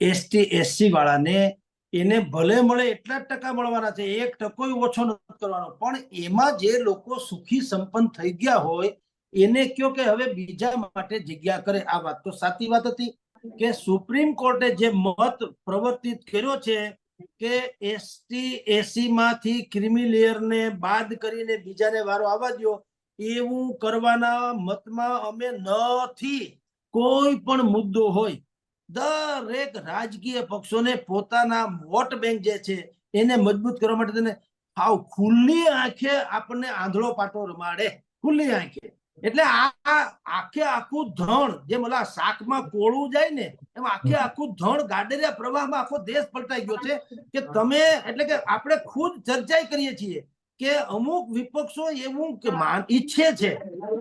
ST SC વાળાને એને ભલે મળે એટલા જ ટકા મળવાના છે. એક ટકો ઓછો નથી કરવાનો. પણ એમાં જે લોકો સુખી સંપન્ન થઈ ગયા હોય, એને કયો કે હવે બીજા માટે જગ્યા કરે? આ વાત તો સાચી વાત હતી કે સુપ્રીમ કોર્ટે જે મત પ્રવર્તિત કર્યો છે કે એસટી એસી માંથી ક્રિમિલેયર ને બાદ કરીને બીજાને વારો આવવા દો એવું કરવાના મતમાં અમે નથી કોઈ પણ મુદ્દો હોય. દરેક રાજકીય પક્ષોને પોતાના વોટ બેંક જે છે એને મજબૂત કરવા માટે તેને હાવ ખુલ્લી આંખે આપણને આંધળો પાટો રમાડે. ખુલ્લી આંખે. એટલે આ આખે આખું ધણ જેમ ઓલા શાકમાં કોળું જાય ને એમ આખે આખું ધણ ગાડેરિયા પ્રવાહમાં આખો દેશ પલટાઈ ગયો છે કે તમે એટલે કે આપણે ખુદ ચર્ચાઈ કરીએ છીએ કે અમુક વિપક્ષો એવું કે ઈચ્છે છે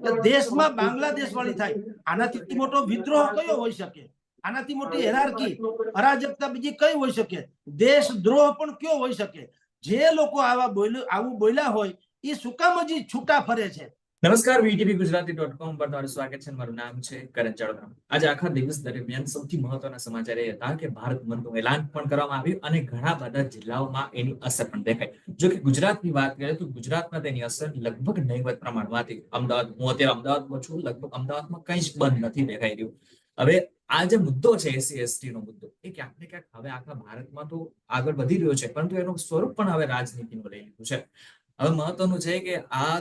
કે દેશમાં બાંગ્લાદેશ વાળી થાય. આનાથી મોટો વિદ્રોહ કયો હોઈ શકે? આનાથી મોટી હેરારકી. અરાજકતા બીજી કઈ હોઈ શકે? દેશદ્રોહ પણ કયો હોઈ શકે? જે લોકો આવા બોલ્યું આવું બોલ્યા હોય એ સુકામ કામ હજી છૂટા ફરે છે? નમસ્કાર વીટીવી ગુજરાતી ડોટ કોમ પર તમારું સ્વાગત છે. મારું નામ છે કરણ ચડોદરા આજે આખા દિવસ દરમિયાન સૌથી મહત્વના સમાચાર એ હતા કે ભારત બંધનું એલાન પણ કરવામાં આવ્યું અને ઘણા બધા જિલ્લાઓમાં એની અસર પણ દેખાય જો કે ગુજરાતની વાત કરીએ તો ગુજરાતમાં તેની અસર લગભગ નહીવત પ્રમાણમાં હતી. અમદાવાદ હું અત્યારે અમદાવાદમાં છું. લગભગ અમદાવાદમાં કંઈ જ બંધ નથી દેખાઈ રહ્યું. હવે આ જે મુદ્દો છે એસસી એસટી નો મુદ્દો, એ ક્યાંક ને ક્યાંક હવે આખા ભારતમાં તો આગળ વધી રહ્યો છે, પરંતુ એનું સ્વરૂપ પણ હવે રાજનીતિનું લઈ લીધું છે. હવે મહત્વનું છે કે આ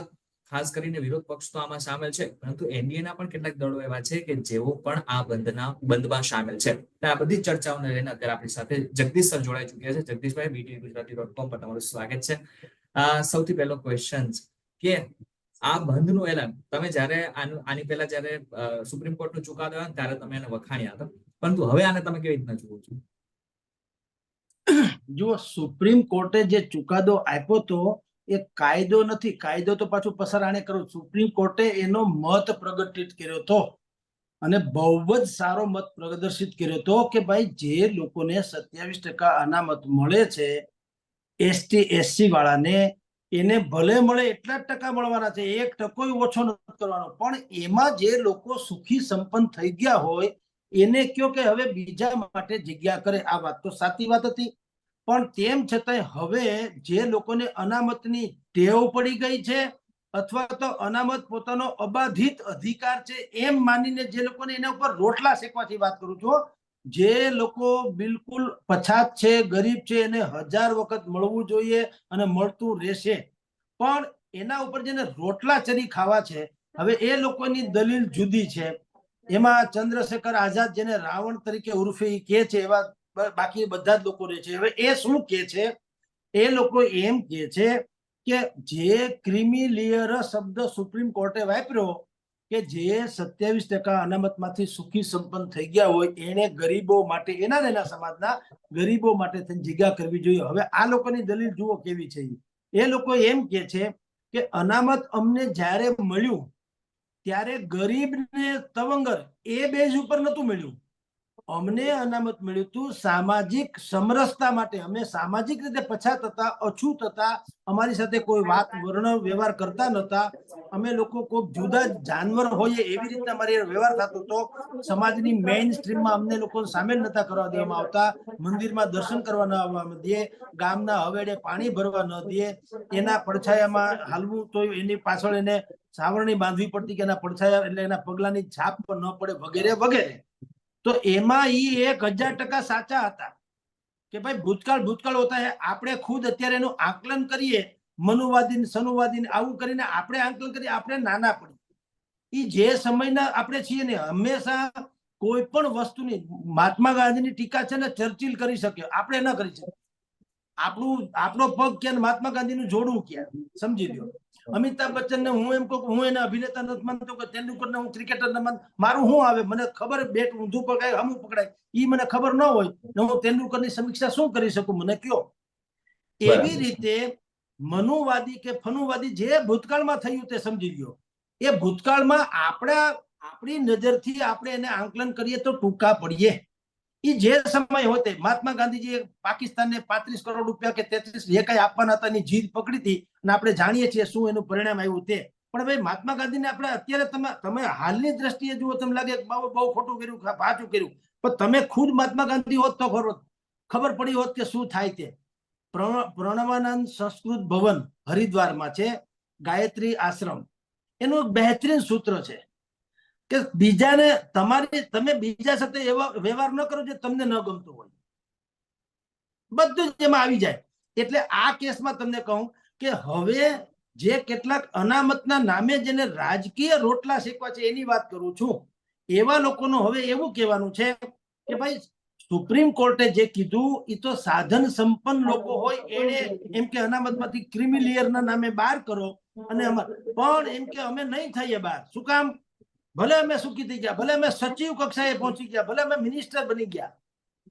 ખાસ કરીને વિરોધ પક્ષ તો આમાં સામેલ છે, પરંતુ એનડીએના પણ કેટલાક દળો એવા છે કે જેઓ પણ આ બંધના, બંધમાં સામેલ છે. આ બધી ચર્ચાઓને લઈને અત્યારે આપણી સાથે જગદીશ સર જોડાઈ ચુક્યા છે. જગદીશભાઈ બીટી ગુજરાતી ડોટ કોમ પર તમારું સ્વાગત છે. સૌથી પહેલો ક્વેશ્ચન કે આ બંધનું એલાન. તમે જ્યારે આની પહેલા જ્યારે સુપ્રીમ કોર્ટનો ચુકાદો આવ્યો ત્યારે તમે એને વખાણ્યા હતા. પરંતુ હવે આને તમે કેવી રીતના જુઓ છો? જુઓ સુપ્રીમ કોર્ટે જે ચુકાદો આપ્યો તો એ કાયદો નથી. કાયદો તો પાછું પસાર આને કરો સુપ્રીમ કોર્ટે એનો મત પ્રગટિત કર્યો તો અને બહુ જ સારો મત પ્રદર્શિત કર્યો હતો કે ભાઈ, જે લોકોને સત્યાવીસ ટકા અનામત મળે છે, એસટી, એસસી વાળાને એને ભલે મળે એટલા જ ટકા મળવાના છે. એક ટકો ઓછો નથી કરવાનો. પણ એમાં જે લોકો સુખી સંપન્ન થઈ ગયા હોય, એને કયો કે હવે બીજા માટે જગ્યા કરે? આ વાત તો સાચી વાત હતી. પણ તેમ છતાંય હવે જે લોકોને અનામતની ટેવ પડી ગઈ છે, અથવા તો અનામત પોતાનો અબાધિત અધિકાર છે, એમ માનીને જે લોકોને એના ઉપર રોટલા શેકવાથી વાત કરું છું જે લોકો બિલકુલ પછાત છે, ગરીબ છે, એને હજાર વખત મળવું જોઈએ અને મળતું રહેશે. પણ એના ઉપર જેને રોટલા ચરી ખાવા છે, હવે એ લોકોની દલીલ જુદી છે. એમાં ચંદ્રશેખર આઝાદ જેને રાવણ તરીકે ઉર્ફે કે છે, એવા બાકી બધા જ લોકો રહે છે. હવે એ શું કે છે? એ લોકો એમ કે છે કે જે ક્રિમિલિયર શબ્દ સુપ્રીમ કોર્ટે વાપર્યો કે જે સત્યાવીસ ટકા અનામતમાંથી સુખી સંપન્ન થઈ ગયા હોય, એને ગરીબો માટે, એના એના સમાજના ગરીબો માટે થઈને જગ્યા કરવી જોઈએ. હવે આ લોકોની દલીલ જુઓ કેવી છે. એ લોકો એમ કે છે કે અનામત અમને જ્યારે મળ્યું, ત્યારે ગરીબને તવંગર, એ બેઝ ઉપર નતું મળ્યું. અમને અનામત મળ્યું હતું સામાજિક સમરસતા માટે. અમે સામાજિક રીતે પછાત હતા, અછૂત હતા, અમારી સાથે કોઈ વાત, વર્ણ, વ્યવહાર કરતા નતા અમે લોકો કોઈ જુદા જાનવર હોઈએ એવી રીતે અમારી વ્યવહાર થતો હતો. સમાજની મેઇન સ્ટ્રીમમાં અમને લોકો સામેલ નતા કરવા દેવામાં આવતા. મંદિરમાં દર્શન કરવા ન આવવા દે, ગામના હવેડે પાણી ભરવા ન દે. એના પડછાયામાં હાલવું તો એની પાછળ એને સાવરણી બાંધવી પડતી કે એના પડછાયા એટલે એના પગલાની છાપ પણ ન પડે, વગેરે વગેરે. તો એમાં ઈ એક હજાર ટકા સાચા હતા કે ભાઈ ભૂતકાળ ભૂતકાળ હોતા હે. આપણે ખુદ અત્યારે એનું આકલન કરીએ મનુવાદી સનુવાદી આવું કરીને આપણે આકલન કરીએ, આપણે નાના પડી એ જે સમયના આપણે છીએ ને, હંમેશા કોઈ પણ વસ્તુની, મહાત્મા ગાંધીની ટીકા છે ને ચર્ચિલ કરી શકે. આપણે ન કરી શકીએ. આપણું આપણો પગ ક્યાં મહાત્મા ગાંધીનું જોડું ક્યાં? સમજી લ્યો. અમિતાભ બચ્ચન ને હું એમ કહું હું એને અભિનેતા નથી માનતો કે તેંડુલકર ને હું ક્રિકેટર ન માન. મારું શું આવે? મને ખબર બેટ ઊંધું પકડાય હમું પકડાય. એ મને ખબર ન હોય ને હું તેંડુલકરની સમીક્ષા શું કરી શકું? મને કયો. એવી રીતે મનુવાદી કે ફનુવાદી જે ભૂતકાળમાં થયું તે સમજી લ્યો. એ ભૂતકાળમાં આપણા આપણી નજરથી આપણે એને આંકલન કરીએ તો ટૂંકા પડીએ. ઈ જે સમય હોતે મહાત્મા ગાંધીજીએ પાકિસ્તાનને પાંત્રીસ કરોડ રૂપિયા કે તેત્રીસ જે કઈ આપવાના હતા એની જીદ પકડી હતી અને આપણે જાણીએ છીએ શું એનું પરિણામ આવ્યું તે. પણ ભાઈ મહાત્મા ગાંધીને આપણે અત્યારે તમે તમે હાલની દ્રષ્ટિએ જુઓ તમને લાગે બહુ બહુ ખોટું કર્યું પાછું કર્યું. પણ તમે ખુદ મહાત્મા ગાંધી હોત તો ખરો ખબર પડી હોત કે શું થાય તે. પ્રણ- પ્રણવાનંદ સંસ્કૃત ભવન હરિદ્વારમાં છે, ગાયત્રી આશ્રમ. એનું એક બહેતરીન સૂત્ર છે. કે બીજાને તમારી, તમે બીજા સાથે એવા, વ્યવહાર ન કરો જે તમને ન ગમતો હોય. બધું જ એમાં આવી જાય. એટલે આ કેસમાં તમને કહું કે હવે જે કેટલાક અનામતના નામે જેને રાજકીય રોટલા શેકવા છે એની વાત કરું છું. એવા લોકોનું હવે એવું કહેવાનું છે કે ભાઈ, સુપ્રીમ કોર્ટે જે કીધું એ તો સાધન સંપન્ન લોકો હોય, એને એમ કે અનામતમાંથી ક્રિમિલિયરના નામે બહાર કરો અને અમાર પણ એમ કે અમે નહીં થઈએ બહાર. શું કામ? ભલે અમે સુખી થઈ ગયા ભલે અમે સચિવ કક્ષાએ પહોંચી ગયા ભલે અમે મિનિસ્ટર બની ગયા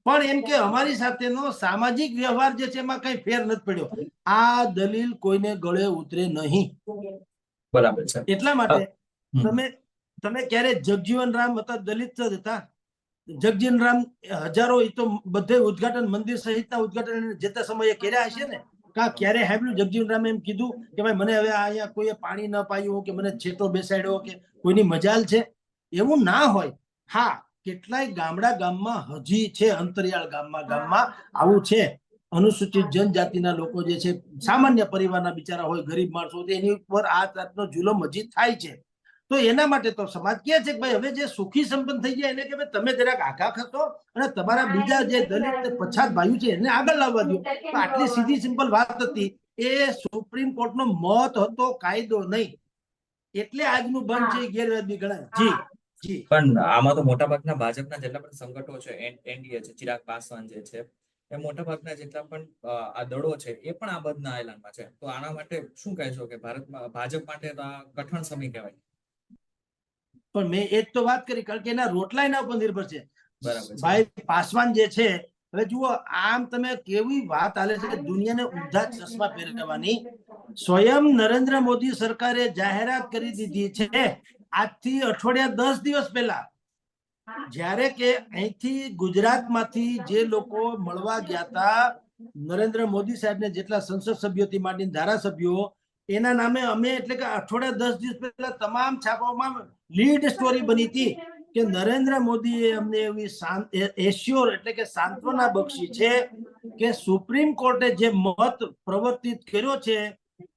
પણ એમ કે અમારી સાથેનો સામાજિક વ્યવહાર જે છે એમાં કઈ ફેર નથી પડ્યો. આ દલીલ કોઈને ગળે ઉતરે નહીં. બરાબર છે. એટલા માટે તમે તમે ક્યારે જગજીવન રામ હતા દલિત જ હતા? જગજીવન રામ હજારો એ તો બધે ઉદઘાટન મંદિર સહિતના ઉદઘાટન જે તે સમયે કર્યા હશે ને? કા ક્યારે સાંભળ્યું? જગજીવન રામે એમ કીધું કે ભાઈ, મને હવે અહીંયા કોઈએ પાણી ન પાયું કે મને છેટો બેસાડ્યો કે કોઈની મજાલ છે? એવું ના હોય. હા, કેટલાય ગામડા ગામમાં હજી છે, અંતરિયાળ ગામમાં ગામમાં આવું છે. અનુસૂચિત જનજાતિના લોકો જે છે, સામાન્ય પરિવારના બિચારા હોય, ગરીબ માણસો એની ઉપર આ જાતનો જુલમ હજી થાય છે. તો એના માટે તો સમાજ કે છે કે ભાઈ હવે જે સુખી સંપન્ન થઈ ગયા એને કે ભાઈ તમે જરાક આઘા ખસો અને તમારા બીજા જે દલિત પછાત ભાઈઓ છે એને આગળ લાવવા દો આટલી સીધી સિમ્પલ વાત હતી. એ સુપ્રીમ કોર્ટનો મત હતો કાયદો નહીં. એટલે આજનું બંધ છે ગેરવાજબી ગણાય. જી જી. પણ આમાં તો મોટા ભાગના ભાજપના જેટલા પણ સંગઠનો છે એનડીએ છે ચિરાગ પાસવાન જે છે એ મોટા ભાગના જેટલા પણ આ દળો છે એ પણ આ બધના એલાનમાં છે. તો આના માટે શું કહેશો કે ભારતમાં ભાજપ માટે તો આ કઠણ સમય કહેવાય. પણ મેં એ જ તો વાત કરી કારણ કે એના રોટલા એના ઉપર નિર્ભર છે. ભાઈ પાસવાન જે છે હવે જુઓ આમ તમે કેવી વાત આલે છે કે દુનિયાને ઊંધા ચશ્મા પહેરવાની સ્વયં નરેન્દ્ર મોદી સરકારે જાહેરાત કરી દીધી છે આજથી અઠવાડિયા દસ દિવસ પહેલા. જ્યારે કે અહીંથી ગુજરાતમાંથી જે લોકો મળવા ગયા હતા નરેન્દ્ર મોદી સાહેબને જેટલા સંસદ સભ્યોથી માંડીને ધારાસભ્યો એના નામે અમે એટલે કે અઠવાડિયા દસ દિવસ પહેલા તમામ છાપાઓમાં લીડ સ્ટોરી બની હતી કે નરેન્દ્ર મોદીએ અમને એવી એશ્યોર એટલે કે સાંત્વના બક્ષી છે કે સુપ્રીમ કોર્ટે જે મત પ્રવર્તિત કર્યો છે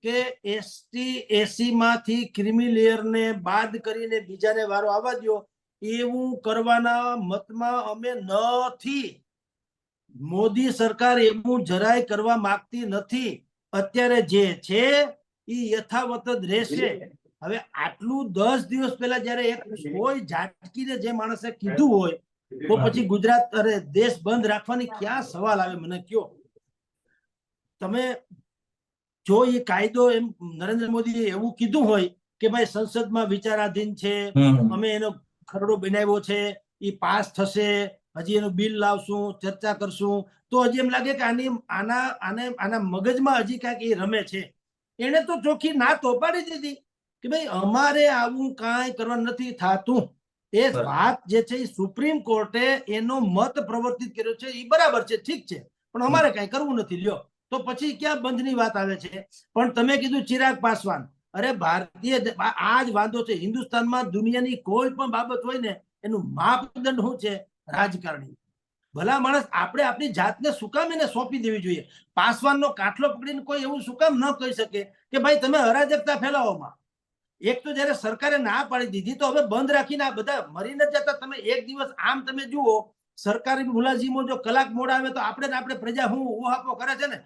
કે એસટી એસી માંથી ક્રિમિલિયર ને બાદ કરીને બીજાને વારો આવવા દો એવું કરવાના મતમાં અમે નથી. મોદી સરકાર એવું જરાય કરવા માંગતી નથી. અત્યારે જે છે એ યથાવત જ રહેશે. હવે આટલું દસ દિવસ પહેલા જયારે એક કોઈ ઝાટકીને જે માણસે કીધું હોય તો પછી ગુજરાત અરે દેશ બંધ રાખવાની ક્યાં સવાલ આવે મને કયો? તમે જો એ કાયદો એમ નરેન્દ્ર મોદીએ એવું કીધું હોય કે ભાઈ સંસદમાં વિચારાધીન છે. અમે એનો ખરડો બનાવ્યો છે એ પાસ થશે હજી એનું બિલ લાવશું ચર્ચા કરશું તો હજી એમ લાગે કે આની આના આને આના મગજમાં હજી કાંઈક એ રમે છે. એને તો ચોખ્ખી ના તો પાડી દીધી કે ભાઈ અમારે આવું કાંઈ કરવાનું નથી થતું. એ વાત જે છે એ સુપ્રીમ કોર્ટે એનો મત પ્રવર્તિત કર્યો છે એ બરાબર છે ઠીક છે. પણ અમારે કાંઈ કરવું નથી. લ્યો. તો પછી ક્યાં બંધની વાત આવે છે? પણ તમે કીધું ચિરાગ પાસવાન. અરે ભારતીય આ જ વાંધો છે. હિન્દુસ્તાનમાં દુનિયાની કોઈ પણ બાબત હોય ને એનું માપદંડ શું છે? રાજકારણી. ભલા માણસ આપણે આપણી જાતને શું કામ એને સોંપી દેવી જોઈએ. પાસવાનનો કાટલો પકડીને કોઈ એવું શું કામ ન કહી શકે કે ભાઈ તમે અરાજકતા ફેલાવોમાં એક તો જયારે સરકારે ના પાડી દીધી તો હવે બંધ રાખીને આ બધા મરી જતા. તમે એક દિવસ આમ તમે જુઓ, સરકારી મુલાજીમો જો કલાક મોડા આવે તો આપણે આપણે પ્રજા હું ઓહાપો કરે છે ને?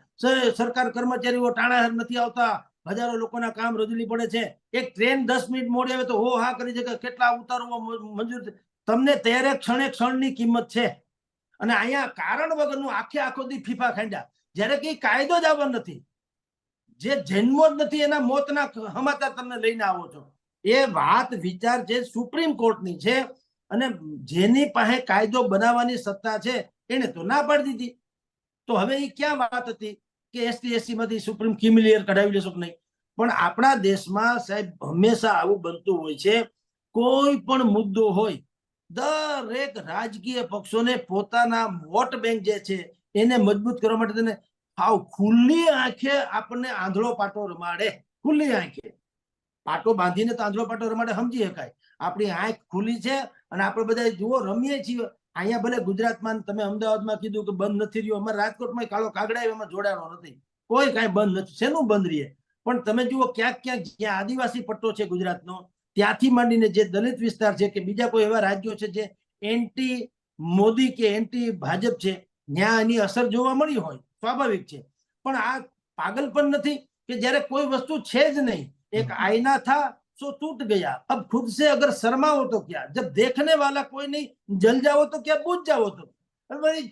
સરકાર કર્મચારીઓ ટાણા નથી આવતા, હજારો લોકોના કામ રજૂલી પડે છે. એક ટ્રેન દસ મિનિટ મોડી આવે તો હો હા કરી છે કેટલા ઉતારવો મંજૂર તમને ત્યારે ક્ષણે ક્ષણની કિંમત છે. અને અહીંયા કારણ વગરનું આખે આખો દી ફીફા ખાંડ્યા. જ્યારે કઈ કાયદો જ આવવાનો નથી. જે જન્મો જ નથી એના મોતના સમાચાર તમને લઈને આવો છો. એ વાત વિચાર છે સુપ્રીમ કોર્ટની છે અને જેની પાસે કાયદો બનાવવાની સત્તા છે એને તો ના પાડી દીધી. તો હવે એ ક્યાં વાત હતી કે એસટી એસસી માંથી સુપ્રીમ ક્રિમિલિયર કઢાવી લેશો કે નહીં? પણ આપણા દેશમાં સાહેબ હંમેશા આવું બનતું હોય છે. કોઈ પણ મુદ્દો હોય દરેક રાજકીય પક્ષોને પોતાના વોટ બેંક જે છે, એને મજબૂત કરવા માટે તેને હાવ ખુલ્લી આંખે આપણને આંધળો પાટો રમાડે. ખુલ્લી આંખે. પાટો બાંધીને તો આંધળો પાટો રમાડે સમજી શકાય. આપણી આંખ ખુલ્લી છે અને આપણે બધા જુઓ, રમીએ છીએ. અહીંયા ભલે ગુજરાતમાં તમે અમદાવાદમાં કીધું કે બંધ નથી રહ્યો, અમારે રાજકોટમાં કાળો કાગડા એમાં જોડાણો નથી. કોઈ કાંઈ બંધ નથી, શેનું બંધ રહીએ? પણ તમે જુઓ ક્યાંક ક્યાંક જ્યાં આદિવાસી પટ્ટો છે ગુજરાતનો ત્યાંથી માંડીને જે દલિત વિસ્તાર છે કે બીજા કોઈ એવા રાજ્યો છે જે એન્ટી મોદી કે એન્ટી ભાજપ છે ત્યાં એની અસર જોવા મળી હોય સ્વાભાવિક છે. પણ આ પાગલ પણ નથી કે જ્યારે કોઈ વસ્તુ છે જ નહીં એક આઈના થા सो टूट गया अब खुद અગર શરમાવો તો ક્યાં? क्या जब देखने वाला कोई नहीं जल जाओ तो क्या बूझ जाओ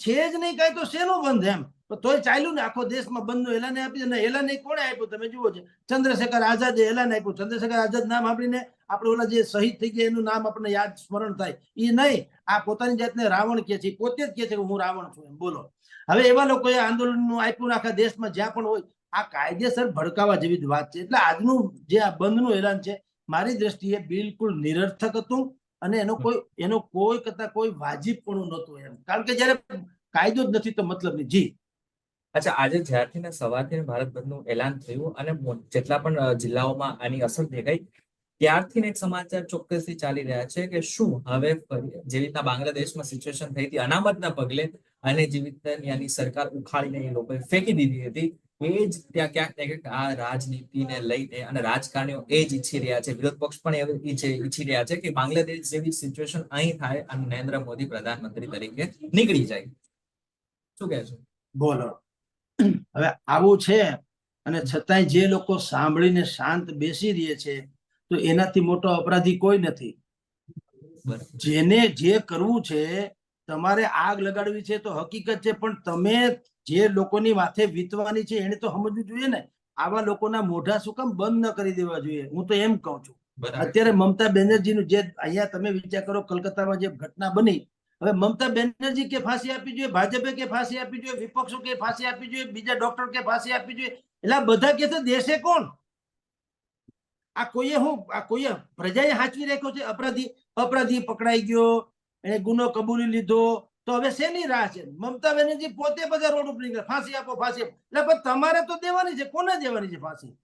છે જ નહીં कहे તો શેનો बंद એમ? તોય ચાલ્યું ને આખો દેશમાં બંધનું એલાન આપ્યું એલાન કોણે આપ્યું? તમે જુઓ છો. ચંદ્રશેખર આઝાદે એલાન આપ્યું. ચંદ્રશેખર આઝાદ નામ આપીને આપણે ઓલા જે શહીદ થઈ ગયા એનું નામ આપણને યાદ સ્મરણ થાય. એ નહીં, આ પોતાની જાતને રાવણ કે છે. પોતે જ કે છે હું રાવણ છું એમ. બોલો. હવે એવા લોકોએ આંદોલનનું આપ્યું આખા દેશમાં જ્યાં પણ હોય, આ કાયદેસર ભડકાવા જેવી જ વાત છે. એટલે આજનું જે આ બંધનું એલાન છે, મારી દ્રષ્ટિએ બિલકુલ નિરર્થક હતું અને એનો કોઈ એનો કોઈ કરતા કોઈ વાજિબપણું નહોતું એમ. કારણ કે જયારે કાયદો જ નથી તો મતલબ નહીં. જી. અચ્છા, આજે જ્યારથી સવારથી ભારત બંધનું એલાન થયું અને જેટલા પણ જિલ્લાઓમાં આની અસર દેખાઈ, ત્યારથી એક સમાચાર ચોક્કસથી ચાલી રહ્યા છે કે શું હવે જેવી રીતના બાંગ્લાદેશમાં સિચ્યુએશન થઈ હતી, અનામતના પગલે અને જેવી રીતના સરકાર ઉખાડીને એ લોકોએ ફેંકી દીધી હતી, એ જ ત્યાં ક્યાંક ને ક્યાંક આ રાજનીતિને લઈને અને રાજકારણીઓ એ જ ઈચ્છી રહ્યા છે. વિરોધ પક્ષ પણ એવું ઈચ્છી રહ્યા છે કે બાંગ્લાદેશ જેવી સિચ્યુએશન અહીં થાય અને નરેન્દ્ર મોદી પ્રધાનમંત્રી તરીકે નીકળી જાય. શું કહે છે બોલો. હવે આવું છે અને છતાંય જે લોકો સાંભળીને શાંત બેસી રહે છે તો એનાથી મોટો અપરાધી કોઈ નથી. જેને જે કરવું છે તમારે આગ લગાડવી છે તો હકીકત છે પણ તમે જે લોકોની માથે વીતવાની છે એને તો સમજવું જોઈએ ને. આવા લોકોના મોઢા શું કામ બંધ ન કરી દેવા જોઈએ? હું તો એમ કહું છું. અત્યારે મમતા બેનર્જીનું જે અહીંયા તમે વિચાર કરો કલકત્તામાં જે ઘટના બની હવે મમતા બેનર્જી કે ફાંસી આપવી જોઈએ, ભાજપે કે ફાંસી આપવી જોઈએ, વિપક્ષો કે ફાંસી આપવી જોઈએ, બીજા ડોક્ટર કે ફાંસી આપવી જોઈએ, એટલે બધા કે છે દેશે કોણ? આ કોઈએ હું, આ કોઈએ પ્રજાએ હાચવી રાખ્યો છે? અપરાધી અપરાધી પકડાઈ ગયો, એને ગુનો કબૂલી લીધો, તો હવે શેની રાહ છે? મમતા બેનર્જી પોતે બધા રોડ ઉપર નીકળે, ફાંસી આપો ફાંસી આપો. એટલે તમારે તો દેવાની છે, કોને દેવાની છે ફાંસી?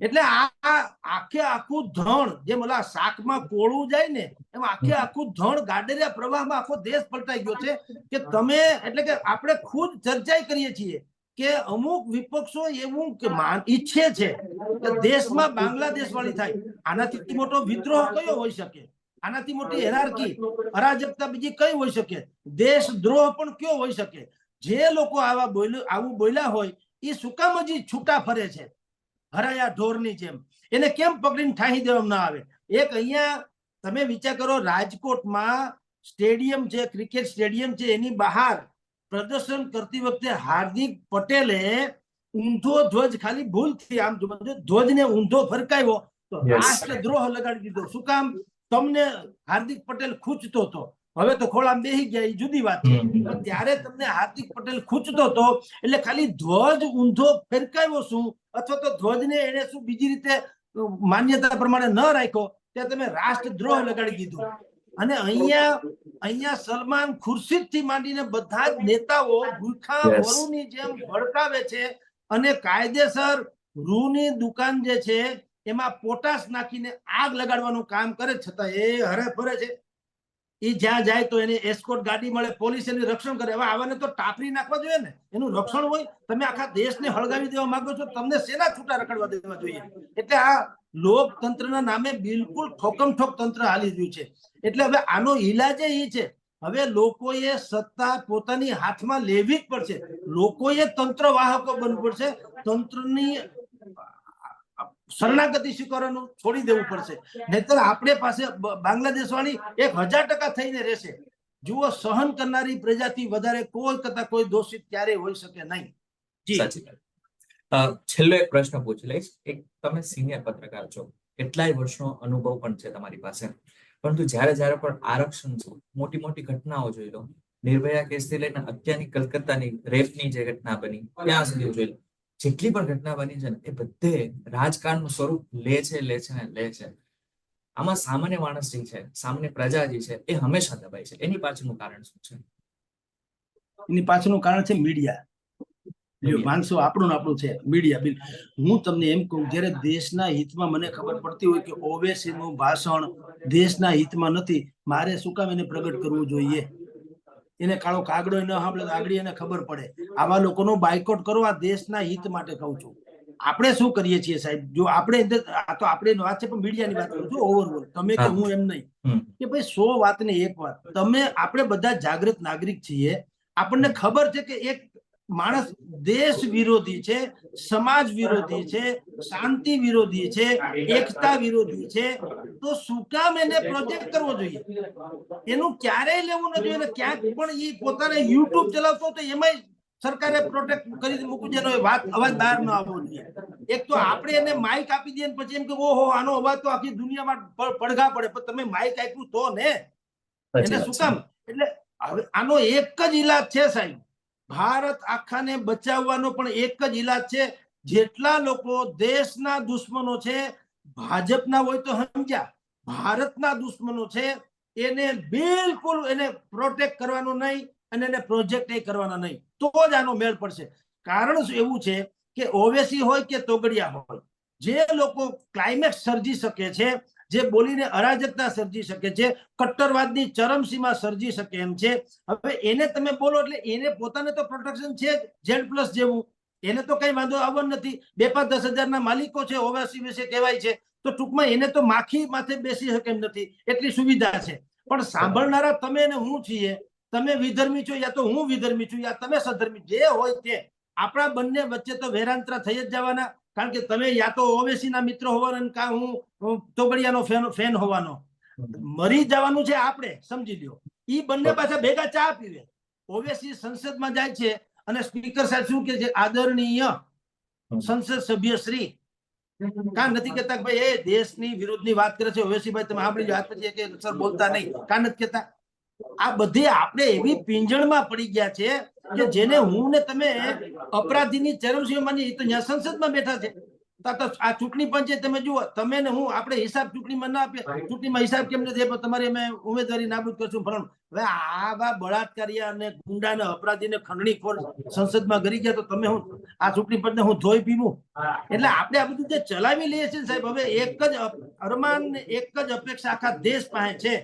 એટલે આ આખે આખું ધણ જે ઓલા શાકમાં કોળું જાય ને એમ આખે આખું ધણ ગાડેરિયા પ્રવાહમાં આખો દેશ પલટાઈ ગયો છે કે તમે એટલે કે આપણે ખુદ ચર્ચાઈ કરીએ છીએ કે અમુક વિપક્ષો એવું કે ઈચ્છે છે કે દેશમાં બાંગ્લાદેશ વાળી થાય. આનાથી મોટો વિદ્રોહ કયો હોઈ શકે? આનાથી મોટી હેરારકી અરાજકતા બીજી કઈ હોઈ શકે? દેશદ્રોહ પણ કયો હોઈ શકે? જે લોકો આવા બોલ્યું આવું બોલ્યા હોય એ શું કામ હજી છૂટા ફરે છે. હરાયા ઢોરની જેમ. એને કેમ પકડીને ઠાહી દેવામાં ના આવે? એક અહીંયા તમે વિચાર કરો રાજકોટમાં સ્ટેડિયમ છે ક્રિકેટ સ્ટેડિયમ છે એની બહાર પ્રદર્શન કરતી વખતે હાર્દિક પટેલે ઊંધો ધ્વજ ખાલી ભૂલથી આમ ધ્વજને ઊંધો ફરકાવ્યો. તો. રાષ્ટ્રદ્રોહ લગાડી દીધો. શું કામ? તમને હાર્દિક પટેલ ખૂચતો હતો. હવે તો ખોળામ બેસી ગયા એ જુદી વાત છે. ત્યારે તમને હાર્દિક પટેલ ખૂંચતો હતો એટલે ખાલી ધ્વજ ઊંધો ફેરકાવ્યો શું? અથવા તો ધ્વજને એને શું બીજી રીતે માન્યતા પ્રમાણે ન રાખ્યો ત્યાં તમે રાષ્ટ્રદ્રોહ લગાડી દીધો. અને અહીંયા અહીંયા સલમાન ખુરશીદથી માંડીને બધા જ નેતાઓ ભૂખા. વરુની જેમ ભડકાવે છે અને કાયદેસર રૂની દુકાન જે છે એમાં પોટાશ નાખીને આગ લગાડવાનું કામ કરે છતાં એ હરે ફરે છે. એ જ્યાં જાય તો એને એસ્કોટ ગાડી મળે પોલીસ એનું રક્ષણ કરે. હવે આવાને તો ટાપરી નાખવા જોઈએ ને? એનું રક્ષણ હોય, તમે આખા દેશને હળગાવી દેવા માંગો છો, તમને શેના છૂટા રખડવા દેવા જોઈએ? એટલે આ લોકતંત્રના નામે બિલકુલ ઠોકમ ઠોક તંત્ર હાલી રહ્યું છે. એટલે હવે આનો ઈલાજ એ છે. હવે લોકોએ સત્તા પોતાની હાથમાં લેવી જ પડશે. લોકોએ તંત્ર વાહકો બનવું પડશે. તંત્રની શરણાગતિ સ્વીકારવાનું છોડી દેવું પડશે. નહીતર આપણે પાસે બાંગ્લાદેશ વાળી એક હજાર ટકા થઈને રહેશે. જુઓ, સહન કરનારી પ્રજાથી વધારે કોઈ કરતા કોઈ દોષિત ક્યારેય હોઈ શકે નહીં. જી. છેલ્લો એક પ્રશ્ન પૂછી લઈશ. એક તમે સિનિયર પત્રકાર છો. કેટલાય વર્ષનો અનુભવ પણ છે તમારી પાસે. પરંતુ જ્યારે જ્યારે પણ આરક્ષણ મોટી મોટી ઘટનાઓ જોઈ લો. નિર્ભયા કેસથી લઈને અત્યારની કલકત્તાની રેપની જે ઘટના બની, ત્યાં સુધી જોઈ લો. જેટલી પણ ઘટના બની છે ને એ બધે રાજકારણનું સ્વરૂપ લે છે લે છે ને લે છે. આમાં સામાન્ય માણસ જે છે સામાન્ય પ્રજા જે છે એ હંમેશા દબાય છે. એની પાછળનું કારણ શું છે? એની પાછળનું કારણ છે મીડિયા. માનસો આપણું આપણું છે મીડિયા. બિલ હું તમને એમ કહું જ્યારે દેશના હિતમાં મને ખબર પડતી હોય કે ઓવેસીનું ભાષણ દેશના હિતમાં નથી મારે શું કામ એને પ્રગટ કરવું જોઈએ? એને કાળો કાગડો ન સાંભળે આગળ એને ખબર પડે. આવા લોકોનો બાયકોટ કરો આ દેશના હિત માટે કહું છું. આપણે શું કરીએ છીએ સાહેબ? જો આપણે આ તો આપણે વાત છે પણ મીડિયાની વાત કરું છું ઓવરઓલ તમે કે હું. એમ નહીં. કે ભાઈ સો વાત ને એક વાત. તમે આપણે બધા જાગૃત નાગરિક છીએ. આપણને ખબર છે કે એક માણસ દેશ વિરોધી છે સમાજ વિરોધી છે શાંતિ વિરોધી છે એકતા વિરોધી છે તો શું કામ એને પ્રોજેક્ટ કરવો જોઈએ? એનું ક્યારેય લેવું ન જોઈએ ક્યાંક પણ એ પોતાને યુટ્યુબ ચલાવતો તો એમાંય સરકારે પ્રોટેક્ટ કરી મૂકવું જેનો વાત અવાજ બહાર ન આવવો જોઈએ. એક તો આપણે એને માઇક આપી દઈએ પછી એમ કે ઓહો આનો અવાજ તો આખી દુનિયામાં પડઘા પડે. પણ તમે માઇક આપ્યું તો ને? એટલે એને શું કામ? એટલે હવે આનો એક જ ઈલાજ છે સાહેબ. ભારત આખાને બચાવવાનો પણ એક જ ઈલાજ છે. જેટલા લોકો દેશના દુશ્મનો છે, ભાજપના હોય તો સમજ્યા. ભારતના દુશ્મનો છે, એને બિલકુલ એને પ્રોટેક્ટ કરવાનો નહીં અને એને પ્રોજેક્ટ એ કરવાના નહીં. તો જ આનો મેળ પડશે. કારણ એવું છે કે ઓવેસી હોય કે તોગડિયા હોય, જે લોકો ક્લાઇમેક્સ સર્જી શકે છે જે બોલીને અરાજકતા સર્જી શકે છે, કટ્ટરવાદની ચરમસીમા સર્જી શકે એમ છે. હવે એને તમે બોલો એટલે એને પોતાને તો પ્રોટેક્શન છે જેડ પ્લસ જેવું. એને તો કઈ વાંધો આવવાનો નથી. બે પાંચ દસ હજારના માલિકો છે, ઓવાસી વિશે કહેવાય છે. તો ટૂંકમાં એને તો માખી માથે બેસી શકે એમ નથી. એટલી સુવિધા છે. પણ સાંભળનારા તમે ને હું છીએ, તમે વિધર્મી છો યા તો હું વિધર્મી છું, યા તમે સધર્મી જે હોય તે. આપણા બંને વચ્ચે તો વેરાંતરા થઈ જ જવાના. કારણ કે તમે યા તો ઓવેસીના મિત્ર હોવાના કા હું તોબડિયાનો ફેન ફેન હોવાનો. મરી જવાનું છે આપણે, સમજી લ્યો. ઈ બંને પાછા ભેગા ચા પીવે. ઓવેસી સંસદમાં જાય છે અને સ્પીકર સાહેબ શું કે છે? આદરણીય સંસદ સભ્ય શ્રી. કા નથી કેતા ભાઈ, એ દેશની વિરુદ્ધની વાત કરે છે? ઓવેસીભાઈ તમે સાંભળી વાત પછી કે સર બોલતા નહીં. કા નથી કેતા આ બધી આપણે એવી પિંજણમાં પડી ગયા છે કે જેને હું ને તમે અપરાધીની ચરમસીમા માની એ તો ત્યાં સંસદમાં બેઠા છે. આ ચૂંટણી પંચે તમે જુઓ તમે ને હું આપણે હિસાબ ચૂંટણીમાં ના આપીએ. ચૂંટણીમાં હિસાબ કેમ નથી આપ્યો? તમારી અમે ઉમેદવારી નાબૂદ કરશું ફલાણું હવે આવા બળાત્કારી અને ગુંડાને અપરાધીને ખંડણી ખોર સંસદમાં ગરી ગયા તો તમે હું આ ચૂંટણી પંચને હું ધોઈ પીવું? એટલે આપણે આ બધું જે ચલાવી લઈએ છીએ ને સાહેબ હવે એક જ અરમાન એક જ અપેક્ષા આખા દેશ પાસે છે.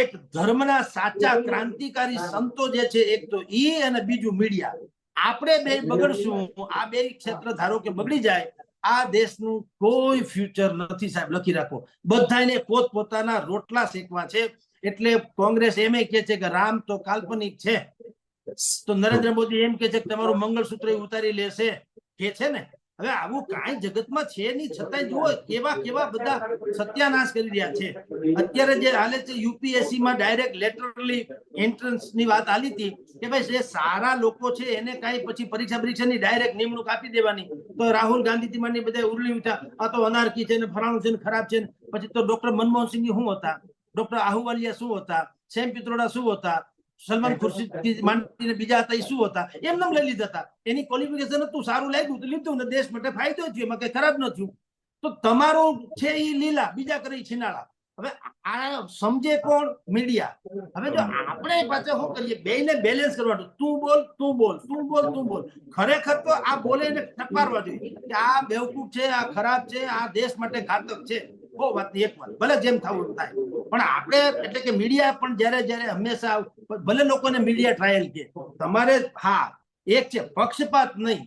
એક ધર્મના સાચા ક્રાંતિકારી સંતો જે છે એક તો ઈ અને બીજું મીડિયા. આપણે બે બગડશું આ બે ક્ષેત્ર ધારો કે બગડી જાય આ દેશનું કોઈ ફ્યુચર નથી સાહેબ લખી રાખો. બધાને પોત પોતાના રોટલા શેકવા છે એટલે કોંગ્રેસ એમ કે છે કે રામ તો કાલ્પનિક છે. તો નરેન્દ્ર મોદી એમ કે છે કે તમારું મંગળસૂત્ર ઉતારી લેશે. કે છે ને? હવે આવું કાંઈ જગતમાં છે નહીં છતાંય જુઓ કેવા કેવા બધા સત્યાનાશ કરી રહ્યા છે. અત્યારે જે હાલે છે યુપીએસસી માં ડાયરેક્ટ લેટરલી એન્ટ્રન્સની વાત આલી હતી કે ભાઈ જે સારા લોકો છે એને કાંઈ પછી પરીક્ષા પરીક્ષાની ડાયરેક્ટ નિમણૂક આપી દેવાની. તો રાહુલ ગાંધીજી થી બધા ઉરલી ઉઠા આ તો અનારકી છે ને ફરાણું છે ને ખરાબ છે ને. પછી તો ડોક્ટર મનમોહનસિંહ શું હતા? ડોક્ટર આહુવાલિયા શું હતા? સેમ પિત્રોડા શું હતા? સલમાન ખુરશીદ માંડીને બીજા હતા એ શું હતા? એમ નામ લઈ લીધા હતા. એની ક્વોલિફિકેશન હતું સારું લાગ્યું તો લીધું ને દેશ માટે ફાયદો થયો એમાં કઈ ખરાબ ન થયું. તો તમારો છે એ લીલા બીજા કરે છીનાળા. હવે આ સમજે કોણ? મીડિયા. હવે જો આપણે પાછા શું કરીએ? બે ને બેલેન્સ કરવાનું. તું બોલ તું બોલ તું બોલ તું બોલ. ખરેખર તો આ બોલે ને ટપારવા જોઈએ. કે આ બેવકૂફ છે આ ખરાબ છે આ દેશ માટે ઘાતક છે. બહુ વાતની એક વાત. ભલે જેમ થવું એમ થાય. પણ આપણે એટલે કે મીડિયા પણ જ્યારે જ્યારે હંમેશા ભલે લોકોને મીડિયા ટ્રાયલ કે તમારે હા એક છે પક્ષપાત નહીં.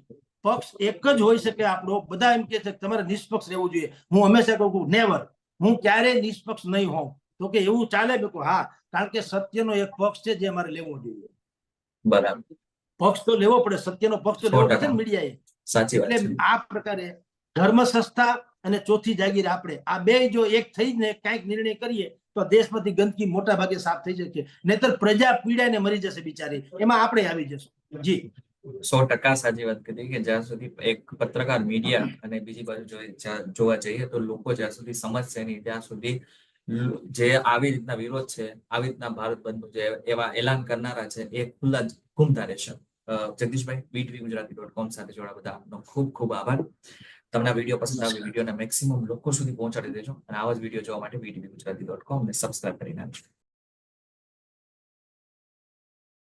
પક્ષ એક જ હોઈ શકે આપણો. બધા એમ કે છે કે તમારે નિષ્પક્ષ રહેવું જોઈએ. હું હંમેશા કહું છું નેવર હું ક્યારેય નિષ્પક્ષ નહીં હોઉં. તો કે એવું ચાલે મેં કહું હા કારણ કે સત્યનો એક પક્ષ છે જે અમારે લેવો જોઈએ. બરાબર. પક્ષ તો લેવો પડે. સત્યનો પક્ષ તો સો લેવો પડે ટકા. ને મીડિયાએ સાચી વાત એટલે છે. આ પ્રકારે ધર્મ સંસ્થા અને ચોથી જાગીર આપણે. આ બે જો એક થઈને કંઈક નિર્ણય કરીએ, તો દેશમાંથી ગંદકી મોટા ભાગે સાફ થઈ જશે. નહીતર પ્રજા પીડાઈને મરી જશે બિચારી. એમાં આપણે આવી જશું. જી. સો ટકા સાચી વાત કરી કે જ્યાં સુધી એક પત્રકાર મીડિયા અને બીજી બાજુ જોવા જઈએ તો લોકો જ્યાં સુધી સમજશે નહીં, ત્યાં સુધી જે આવી રીતના વિરોધ છે, આવી રીતના ભારત બંધનું જે એવા એલાન કરનારા છે, એ ખુલ્લા ઘૂમતા રહેશે. જગદીશભાઈ બીટીવી ગુજરાતી ડોટ કોમ સાથે જોડા બધા આપનો ખૂબ ખૂબ આભાર. તમને આ વીડિયો પસંદ આવે વિડીયોને મેક્સિમમ લોકો સુધી પહોંચાડી દેજો અને આવા જ વીડિયો જોવા માટે વીટીવી ગુજરાતી ડોટ કોમને સબસ્ક્રાઇબ કરી નાખજો.